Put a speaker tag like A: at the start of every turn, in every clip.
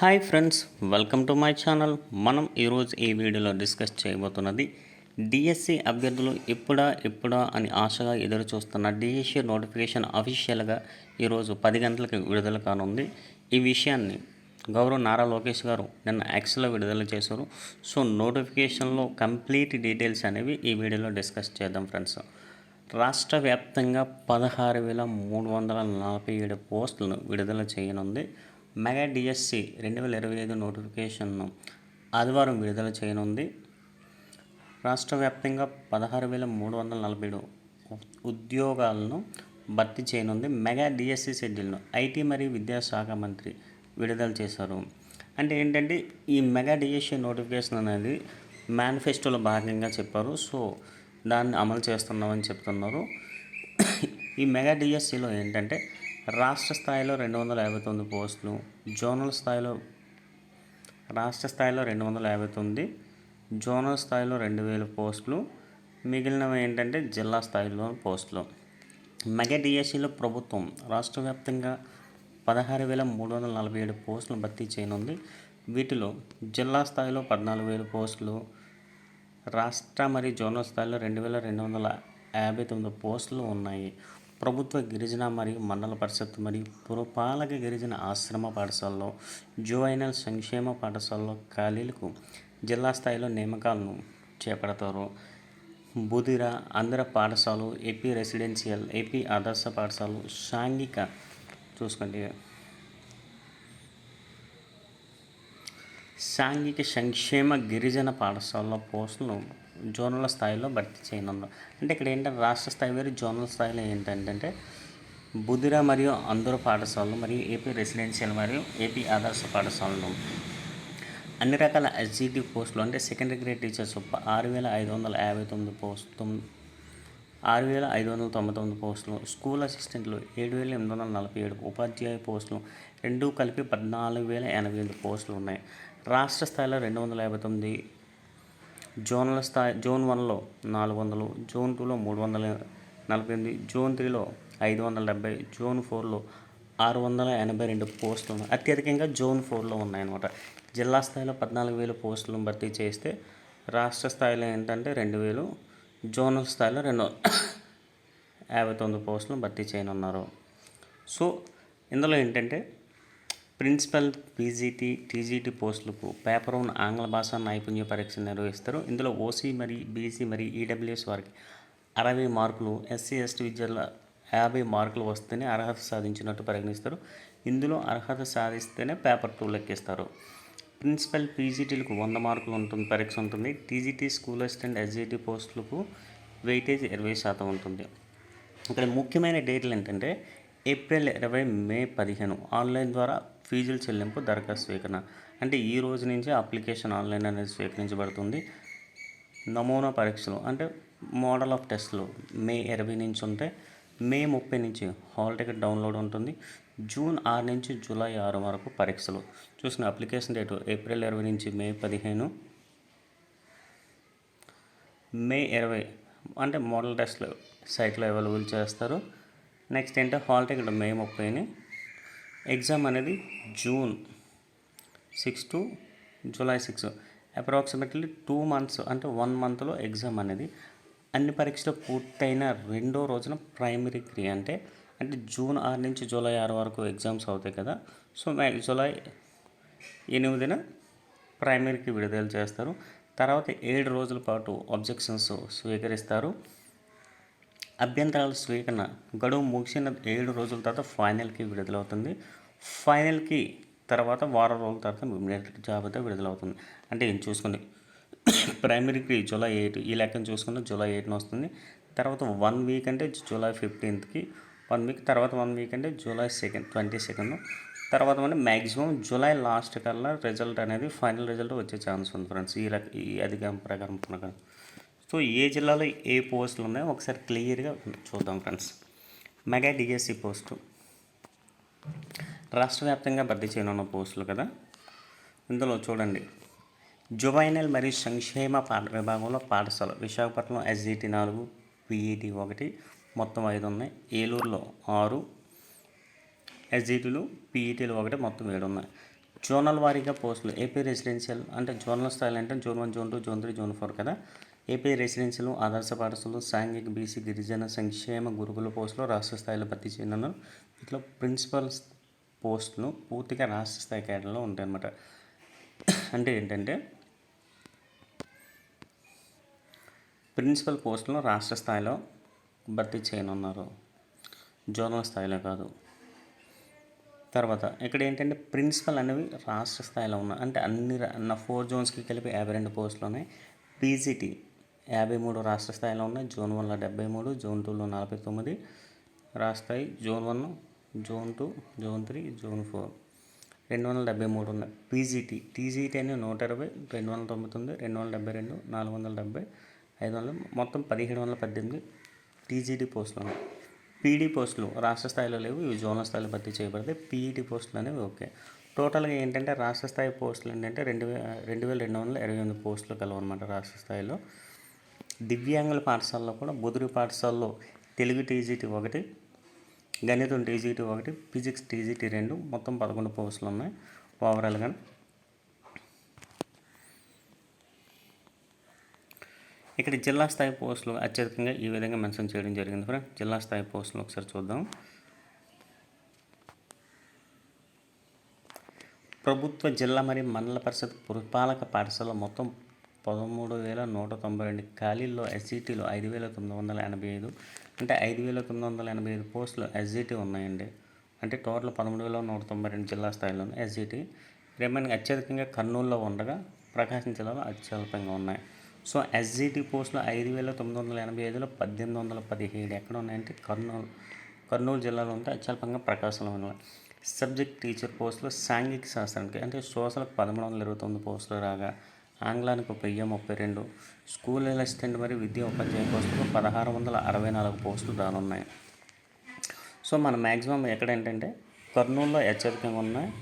A: Hi friends welcome to my channel. మనం ఈరోజు ఈ వీడియోలో డిస్కస్ చేయబోతున్నది డిఎస్సి అభ్యర్థులు ఇప్పుడా ఇప్పుడా అని ఆశగా ఎదురు చూస్తున్న డిఎస్సి నోటిఫికేషన్ అఫీషియల్గా ఈరోజు పది గంటలకు విడుదల కానుంది. ఈ విషయాన్ని గౌరవ్ నారా లోకేష్ గారు నిన్న యాక్స్లో విడుదల చేశారు. సో నోటిఫికేషన్లో కంప్లీట్ డీటెయిల్స్ అనేవి ఈ వీడియోలో డిస్కస్ చేద్దాం ఫ్రెండ్స్. రాష్ట్ర వ్యాప్తంగా పదహారు వేల మూడు వందల నలభై ఏడు పోస్టులను విడుదల చేయనుంది. మెగా డిఎస్సి రెండు వేల ఇరవై ఐదు నోటిఫికేషన్ను ఆదివారం విడుదల చేయనుంది. రాష్ట్ర వ్యాప్తంగా పదహారు వేల మూడు వందల నలభై ఏడు ఉద్యోగాలను భర్తీ చేయనుంది. మెగా డిఎస్సి షెడ్యూల్ను ఐటీ మరియు విద్యాశాఖ మంత్రి విడుదల చేశారు. అంటే ఏంటంటే ఈ మెగా డిఎస్సి నోటిఫికేషన్ అనేది మేనిఫెస్టోలో భాగంగా చెప్పారు. సో దాన్ని అమలు చేస్తున్నామని చెప్తున్నారు. ఈ మెగా డిఎస్సిలో ఏంటంటే రాష్ట్ర స్థాయిలో రెండు వందల యాభై తొమ్మిది పోస్టులు జోనల్ స్థాయిలో రాష్ట్ర స్థాయిలో రెండు వందల యాభై తొమ్మిది జోనల్ స్థాయిలో రెండు వేల పోస్టులు మిగిలినవి ఏంటంటే జిల్లా స్థాయిలో పోస్టులు. మెగా డిఎస్సిలో ప్రభుత్వం రాష్ట్ర వ్యాప్తంగా పదహారు వేల మూడు వందల నలభై ఏడు పోస్టులు భర్తీ చేయనుంది. వీటిలో జిల్లా స్థాయిలో పద్నాలుగు వేల పోస్టులు రాష్ట్ర మరియు జోనల్ స్థాయిలో రెండు వేల రెండు వందల యాభై తొమ్మిది పోస్టులు ఉన్నాయి. ప్రభుత్వ గిరిజన మరియు మండల పరిషత్ మరియు పురపాలక గిరిజన ఆశ్రమ పాఠశాలలో జువైనల్ సంక్షేమ పాఠశాలలో ఖాళీలకు జిల్లా స్థాయిలో నియామకాలను చేపడతారు. బుధిర ఆంధ్ర పాఠశాలలు ఏపీ రెసిడెన్షియల్ ఏపీ ఆదర్శ పాఠశాలలు సాంఘిక చూసుకోండి. సాంఘిక సంక్షేమ గిరిజన పాఠశాలలో పోస్టులను జోనల్ స్థాయిలో భర్తీ చేయనున్నారు అంటే ఇక్కడ ఏంటంటే రాష్ట్ర స్థాయి వేరు జోనల్ స్థాయిలో ఏంటంటే బుధిర మరియు అందరు పాఠశాలలు మరియు ఏపీ రెసిడెన్షియల్ మరియు ఏపీ ఆదర్శ పాఠశాలలు. అన్ని రకాల ఎస్జిటి పోస్టులు అంటే సెకండరీ గ్రేడ్ టీచర్స్ ఆరు వేల ఐదు వందల యాభై తొమ్మిది పోస్ట్ తొమ్మిది ఆరు వేల ఐదు వందల తొంభై తొమ్మిది పోస్టులు స్కూల్ అసిస్టెంట్లు ఏడు వేల ఎనిమిది వందల నలభై ఏడు ఉపాధ్యాయ పోస్టులు రెండు కలిపి పద్నాలుగు వేల ఎనభై ఐదు పోస్టులు ఉన్నాయి. రాష్ట్ర స్థాయిలో రెండు వందల యాభై తొమ్మిది జోన్ల స్థాయి జోన్ వన్లో నాలుగు వందలు జోన్ టూలో మూడు వందల నలభై ఎనిమిది జోన్ త్రీలో ఐదు వందల డెబ్బై జోన్ ఫోర్లో ఆరు వందల ఎనభై రెండు పోస్టులు ఉన్నాయి. అత్యధికంగా జోన్ ఫోర్లో ఉన్నాయన్నమాట. జిల్లా స్థాయిలో పద్నాలుగు వేలు పోస్టులను భర్తీ చేస్తే రాష్ట్ర స్థాయిలో ఏంటంటే రెండు వేలు జోనల్ స్థాయిలో రెండు యాభై తొమ్మిది పోస్టులను భర్తీ చేయనున్నారు. సో ఇందులో ఏంటంటే ప్రిన్సిపల్ పీజీటీ టీజీటీ పోస్టులకు పేపర్ వన్ ఆంగ్ల భాష నైపుణ్య పరీక్ష నిర్వహిస్తారు. ఇందులో ఓసీ మరియు బీసీ మరియు ఈడబ్ల్యూఎస్ వారికి అరవై మార్కులు ఎస్సీ ఎస్టీ విద్యార్థుల యాభై మార్కులు వస్తేనే అర్హత సాధించినట్టు పరిగణిస్తారు. ఇందులో అర్హత సాధిస్తేనే పేపర్ టూ లెక్కిస్తారు. ప్రిన్సిపల్ పీజీటీలకు వంద మార్కులు ఉంటుంది పరీక్ష ఉంటుంది. టీజీటీ స్కూల్ అసిస్టెంట్ ఎస్జీటీ పోస్టులకు వెయిటేజ్ ఇరవై శాతం ఉంటుంది. ఇక్కడ ముఖ్యమైన డేట్లు ఏంటంటే ఏప్రిల్ ఇరవై మే పదిహేను. ఆన్లైన్ ద్వారా ఫీజుల చెల్లింపు దరఖాస్తు స్వీకరణ. అంటే ఈ రోజు నుంచి అప్లికేషన్ ఆన్లైన్ అనేది స్వీకరించబడుతుంది. నమూనా పరీక్షలు అంటే మోడల్ ఆఫ్ టెస్ట్లు మే ఇరవై నుంచి ఉంటే మే ముప్పై నుంచి హాల్ టికెట్ డౌన్లోడ్ ఉంటుంది. జూన్ ఆరు నుంచి జూలై ఆరు వరకు పరీక్షలు. చూసిన అప్లికేషన్ డేటు ఏప్రిల్ ఇరవై నుంచి మే పదిహేను. మే ఇరవై అంటే మోడల్ టెస్ట్లు సైట్లో అవైలబుల్ చేస్తారు. నెక్స్ట్ ఏంటంటే హాల్ టికెట్ మే ముప్పైని ఎగ్జామ్ అనేది June six to July six approximately two months అంటే వన్ మంత్లో ఎగ్జామ్ అనేది అన్ని పరీక్షలు పూర్తయిన రెండో రోజున ప్రైమరీ క్రీ అంటే అంటే జూన్ ఆరు నుంచి జూలై ఆరు వరకు ఎగ్జామ్స్ అవుతాయి కదా. సో మే జూలై ఎనిమిదిన ప్రైమరీకి విడుదల చేస్తారు. తర్వాత ఏడు రోజుల పాటు అబ్జెక్షన్స్ స్వీకరిస్తారు. అభ్యంతరాల స్వీకరణ గడువు ముగిసిన ఏడు రోజుల తర్వాత ఫైనల్కి విడుదలవుతుంది. ఫైనల్కి తర్వాత వారం రోజుల తర్వాత మెరిట్ జాబితా విడుదలవుతుంది. అంటే ఏం చూసుకుని ప్రైమరీకి జూలై ఎయిట్ ఈ లెక్కను చూసుకుంటే జూలై ఎయిట్న వస్తుంది. తర్వాత వన్ వీక్ అంటే జూలై ఫిఫ్టీన్త్కి వన్ వీక్ తర్వాత వన్ వీక్ అంటే జూలై సెకండ్ ట్వంటీ సెకండ్. తర్వాత అంటే మ్యాక్సిమం జూలై లాస్ట్ కల్లా రిజల్ట్ అనేది ఫైనల్ రిజల్ట్ వచ్చే ఛాన్స్ ఉంది ఫ్రెండ్స్. ఈ లెక్క ఈ అధికారం ప్రకారం ప్రకారం. సో ఏ జిల్లాలో ఏ పోస్టులు ఉన్నాయో ఒకసారి క్లియర్గా చూద్దాం ఫ్రెండ్స్. Mega DSC post. రాష్ట్ర వ్యాప్తంగా భర్తీ చేయనున్న పోస్టులు కదా? ఇందులో చూడండి. జువైనల్ మరియు సంక్షేమ పాఠ విభాగంలో పాఠశాల విశాఖపట్నం ఎస్జిటి నాలుగు పిఈటి ఒకటి మొత్తం ఐదు ఉన్నాయి. ఏలూరులో ఆరు ఎస్జిటీలు పీఈటీలు ఒకటి మొత్తం ఏడు ఉన్నాయి. జోనల్ వారీగా పోస్టులు ఏపీ రెసిడెన్షియల్ అంటే జోనల్ స్థాయిలు అంటే zone one zone two zone three zone four కదా? ఏపీ రెసిడెన్షియల్ ఆదర్శ పాఠశాలలు సాంఘిక బీసీ గిరిజన సంక్షేమ గురుకుల పోస్టులు రాష్ట్ర స్థాయిలో భర్తీ చేయనున్నారు. ఇట్లా ప్రిన్సిపల్ పోస్టులు పూర్తిగా రాష్ట్ర స్థాయి కేటర్లో ఉంటాయన్నమాట. అంటే ఏంటంటే ప్రిన్సిపల్ పోస్టులను రాష్ట్ర స్థాయిలో భర్తీ చేయనున్నారు. జోనల్ స్థాయిలో కాదు. తర్వాత ఇక్కడ ఏంటంటే ప్రిన్సిపల్ అనేవి రాష్ట్ర స్థాయిలో ఉన్నాయి అంటే అన్ని నా ఫోర్ జోన్స్కి కలిపి యాభై రెండు పోస్టులు ఉన్నాయి. పీజీటీ యాభై మూడు రాష్ట్ర స్థాయిలో ఉన్నాయి. జోన్ వన్లో డెబ్బై మూడు జోన్ టూలో నలభై తొమ్మిది. రాష్ట్ర స్థాయి zone one zone two zone three zone four. రెండు వందల డెబ్బై మూడు ఉన్నాయి. పీజీటీ టీజీటీ అని నూట ఇరవై రెండు వందల తొంభై తొమ్మిది రెండు వందల డెబ్బై రెండు నాలుగు వందల డెబ్బై ఐదు వందలు మొత్తం పదిహేడు వందల పద్దెనిమిది టీజీటీ పోస్టులు ఉన్నాయి. పీడీ పోస్టులు రాష్ట్ర స్థాయిలో లేవు ఇవి జోనల్ స్థాయిలో భర్తీ చేయబడతాయి. పీఈటీ పోస్టులు అనేవి ఓకే. టోటల్గా ఏంటంటే రాష్ట్ర స్థాయి పోస్టులు ఏంటంటే రెండు వే రెండు వేల రెండు వందల ఇరవై ఎనిమిది పోస్టులు కలవు అనమాట రాష్ట్ర స్థాయిలో. దివ్యాంగుల పాఠశాలలో కూడా బుదురు పాఠశాలలో తెలుగు టీజీటీ ఒకటి గణితం టీజీటీ ఒకటి ఫిజిక్స్ టీజీటీ రెండు మొత్తం పదకొండు పోస్టులు ఉన్నాయి. ఓవరాల్గా ఇక్కడ జిల్లా స్థాయి పోస్టులు అత్యధికంగా ఈ విధంగా మెన్షన్ చేయడం జరిగింది ఫ్రెండ్. జిల్లా స్థాయి పోస్టులు ఒకసారి చూద్దాం. ప్రభుత్వ జిల్లా మరియు మండల పరిషత్ పురపాలక పాఠశాల మొత్తం పదమూడు వేల నూట తొంభై రెండు ఖాళీల్లో ఎస్సీటీలో ఐదు వేల తొమ్మిది వందల ఎనభై ఐదు అంటే ఐదు వేల తొమ్మిది వందల ఎనభై ఐదు పోస్టులు ఎస్జిటి ఉన్నాయండి. అంటే టోటల్ పదమూడు వేల నూట తొంభై రెండు జిల్లా స్థాయిలో ఎస్జిటి రిమైనింగ్ అత్యధికంగా కర్నూలులో ఉండగా ప్రకాశం జిల్లాలో అత్యల్పంగా ఉన్నాయి. సో ఎస్జిటి పోస్టులు ఐదు వేల తొమ్మిది వందల ఎనభై ఐదులో పద్దెనిమిది వందల పదిహేడు ఎక్కడ ఉన్నాయంటే కర్నూలు కర్నూలు జిల్లాలో ఉంటే అత్యల్పంగా ప్రకాశంలో ఉన్నాయి. సబ్జెక్ట్ టీచర్ పోస్టులు సాంఘిక శాస్త్రానికి అంటే సోషల్కి పదమూడు వందల ఇరవై తొమ్మిది పోస్టులు రాగా ఆంగ్లానికి ఒక వెయ్యి ముప్పై రెండు. స్కూల్ అసిస్టెంట్ మరియు విద్యా ఉపాధ్యాయ పోస్టులు పదహారు వందల అరవై నాలుగు పోస్టులు రానున్నాయి. సో మన మ్యాక్సిమం ఎక్కడ ఏంటంటే కర్నూలులో అత్యధికంగా ఉన్నాయి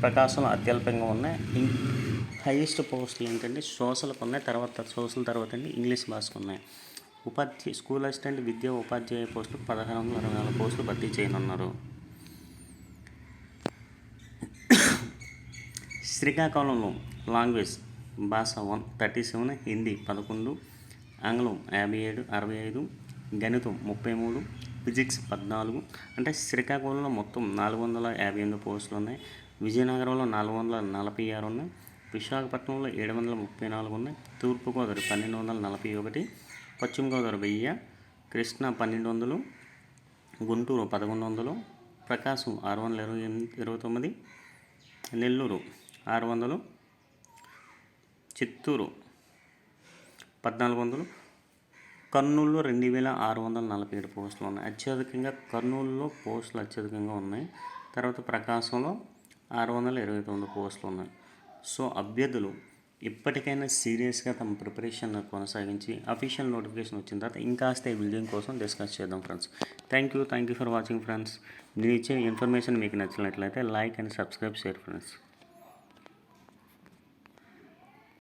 A: ప్రకాశంలో అత్యల్పంగా ఉన్నాయి. హైయెస్ట్ పోస్టులు ఏంటంటే సోషల్కి ఉన్నాయి తర్వాత సోషల్ తర్వాత అండి ఇంగ్లీష్ భాషకు ఉన్నాయి. ఉపాధ్యాయ స్కూల్ అసిస్టెంట్ విద్యా ఉపాధ్యాయ పోస్టులు పదహారు వందల అరవై నాలుగు పోస్టులు భర్తీ చేయనున్నారు. శ్రీకాకుళంలో లాంగ్వేజ్ భాష వన్ థర్టీ సెవెన్ హిందీ పదకొండు ఆంగ్లం యాభై ఏడు అరవై ఐదు గణితం ముప్పై మూడు ఫిజిక్స్ పద్నాలుగు. అంటే శ్రీకాకుళంలో మొత్తం నాలుగు వందల యాభై ఎనిమిది పోస్టులు ఉన్నాయి. విజయనగరంలో నాలుగు వందల నలభై ఆరు ఉన్నాయి. విశాఖపట్నంలో ఏడు వందల ముప్పై నాలుగు ఉన్నాయి. తూర్పుగోదావరి పన్నెండు వందల నలభై ఒకటి పశ్చిమ గోదావరి వెయ్యి కృష్ణా పన్నెండు వందలు గుంటూరు పదకొండు వందలు ప్రకాశం ఆరు వందల ఇరవై ఎనిమిది ఇరవై తొమ్మిది నెల్లూరు ఆరు వందలు చిత్తూరు. పద్నాలుగు వందలు. కర్నూలులో రెండు వేల ఆరు వందల నలభై ఏడు పోస్టులు ఉన్నాయి. అత్యధికంగా కర్నూలులో పోస్టులు అత్యధికంగా ఉన్నాయి. తర్వాత ప్రకాశంలో ఆరు వందల ఇరవై తొమ్మిది పోస్టులు ఉన్నాయి. సో అభ్యర్థులు ఇప్పటికైనా సీరియస్గా తమ ప్రిపరేషన్ కొనసాగించి అఫీషియల్ నోటిఫికేషన్ వచ్చిన తర్వాత ఇంకాస్త ఈ బిల్డింగ్ కోసం డిస్కస్ చేద్దాం friends. Thank you thank you for watching friends. నేను ఇచ్చే ఇన్ఫర్మేషన్ మీకు నచ్చినట్లయితే like and subscribe share friends.